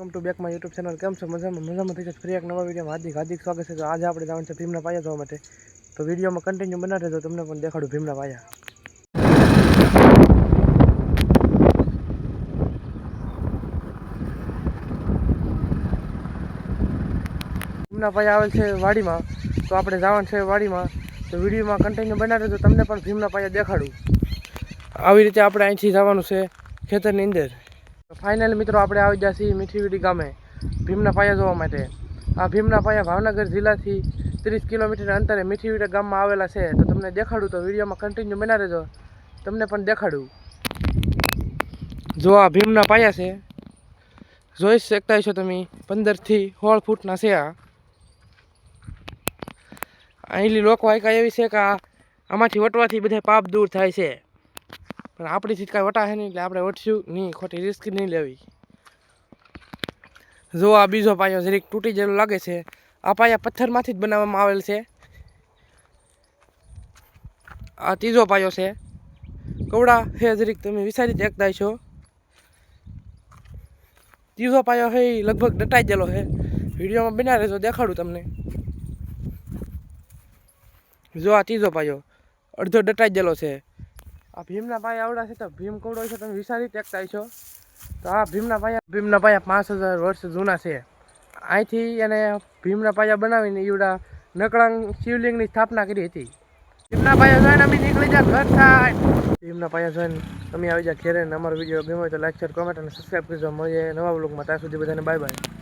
Welcome to back my YouTube channel કેમ છો? મજામાં? મજામાં થઈ જશે? ફરી એક નવા વિડીયોમાં હાર્દિક હાર્દિક સ્વાગત છે. તો આજે આપણે જવાનું છે ભીમના પાયા જોવા માટે. તો વિડીયોમાં કન્ટિન્યુ બનાવી રહેજો. તમને પણ દેખાડું ભીમના પાયા. ભીમના પાયા આવેલ છે વાડીમાં. તો આપણે જવાનું છે વાડીમાં. તો વિડીયોમાં કન્ટિન્યુ બનાવી રહેજો. તમને પણ ભીમના પાયા દેખાડું. આવી રીતે આપણે અહીંથી જવાનું છે ખેતરની અંદર. ફાઇનલ મિત્રો આપણે આવી ગયા છીએ મીઠીવીડી ગામે, ભીમના પાયા જોવા માટે. આ ભીમના પાયા ભાવનગર જિલ્લાથી ત્રીસ કિલોમીટર અંતરે મીઠીવીડા ગામમાં આવેલા છે. તો તમને દેખાડું તો વિડીયોમાં કન્ટિન્યુ બના રહેજો. તમને પણ દેખાડું. જો આ ભીમના પાયા છે, જોઈ શકતા છો તમે, પંદરથી સોળ ફૂટના છે આ. અહીંલી લોકો વાયકા એવી છે કે આમાંથી વટવાથી બધા પાપ દૂર થાય છે. પણ આપણીથી કાંઈ વટા છે નહીં એટલે આપણે વટશું નહીં, ખોટી રિસ્ક નહીં લેવી. જો આ બીજો પાયો જરીક તૂટી જેવું લાગે છે, આ પાયા પથ્થરમાંથી જ બનાવવામાં આવેલ છે. આ ત્રીજો પાયો છે. કવડા હે જરીક તમે વિચારી દેખતા છો ત્રીજો પાયો એ લગભગ ડટાઈ ગયેલો છે વિડીયોમાં બના રહેજો, દેખાડું તમને. જો આ ત્રીજો પાયો અડધો ડટાઈ ગયેલો છે. આ ભીમના પાયા આવડા છે તો ભીમ કવડો છે તમે વિચારી ટેકતા છો. તો આ ભીમના પાયા ભીમના પાયા પાંચ હજાર વર્ષ જૂના છે. અહીંથી એને ભીમના પાયા બનાવીને ઈવડા નકળાંગ શિવલિંગની સ્થાપના કરી હતી. ભીમના પાયા જોઈને અમે નીકળી જાય ઘર થાય. ભીમના પાયા જોઈને તમે આવી જાય ઘેરે અમારો વીડિયો ગમ્યો હોય તો લાઈક શેર કોમેન્ટ અને સબસ્ક્રાઈબ કરજો. મળીએ નવા બ્લોગમાં ત્યાં સુધી બધાને બાય બાય